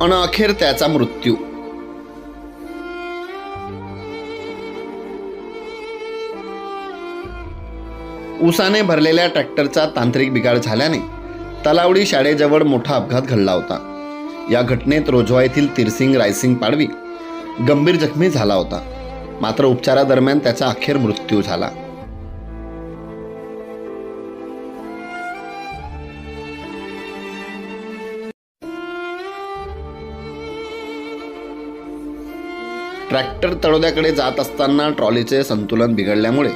आणि अखेर त्याचा मृत्यू. उसाने भरलेल्या ट्रॅक्टरचा तांत्रिक बिघाड झाल्याने तलावडी शाळेजवळ मोठा अपघात घडला होता. या घटनेत रोजवा येथील तिरसिंग रायसिंग पाडवी गंभीर जखमी झाला होता. मात्र उपचारादरम्यान त्याचा अखेर मृत्यू झाला. ट्रॅक्टर तळोद्याकडे जात असताना ट्रॉलीचे संतुलन बिघडल्यामुळे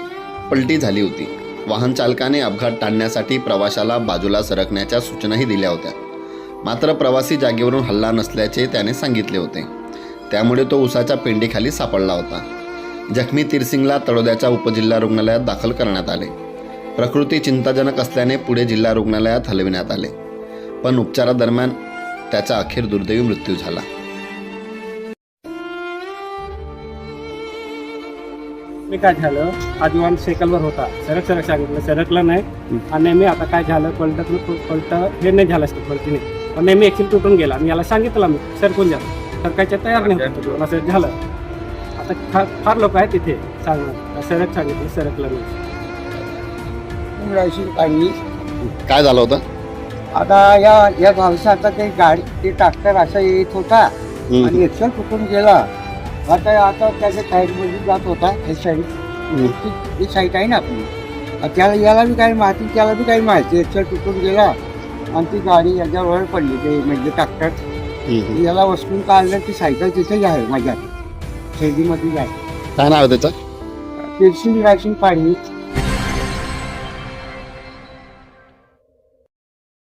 पलटी झाली होती. वाहन चालकाने अपघात टाळण्यासाठी प्रवाशाला बाजूला सरकण्याच्या सूचनाही दिल्या होत्या. मात्र प्रवासी जागेवरून हल्ला नसल्याचे त्याने सांगितले होते. त्यामुळे तो उसाच्या पेंडीखाली सापडला होता. जखमी तिरसिंगला तळोद्याच्या उपजिल्हा रुग्णालयात दाखल करण्यात आले. प्रकृती चिंताजनक असल्याने पुढे जिल्हा रुग्णालयात हलविण्यात आले. पण उपचारादरम्यान त्याचा अखेर दुर्दैवी मृत्यू झाला. मी काय झालं? आदिवान सायकलवर होता. सरक सरक सांगितलं सरकलं नाही. आणि नेहमी आता काय झालं? पलटत पलट हे नाही झालं असतं पलटीने पण नेहमी तुटून गेला. आणि याला सांगितलं मी सरकून जा. सरकायच्या तयार नाही होतं तो. असं झालं. आता फार फार लोक आहेत तिथे सांगणार सरक सांगितलं सरकलं नाही. पाणी. काय झालं होतं? आता या या पावसाचा ते गाडी ते ट्रॅक्टर असं येत होता. आणि एक्सल तुटून गेला. आता आता त्याच्या साईडमध्ये जात होता हे साईड ही साईड आहे ना आपली. त्याला याला बी काही माहिती त्याला बी काही माहिती एक्सल तुटून गेला आणि ती गाडी याच्यावर पडली ते म्हणजे ट्रॅक्टर याला वस्तून काढलं ती सायकल तिथेच आहे माझ्या. शेतीमध्येच आहे काय नाव त्याचं? तिरशी रायसिंग पाणी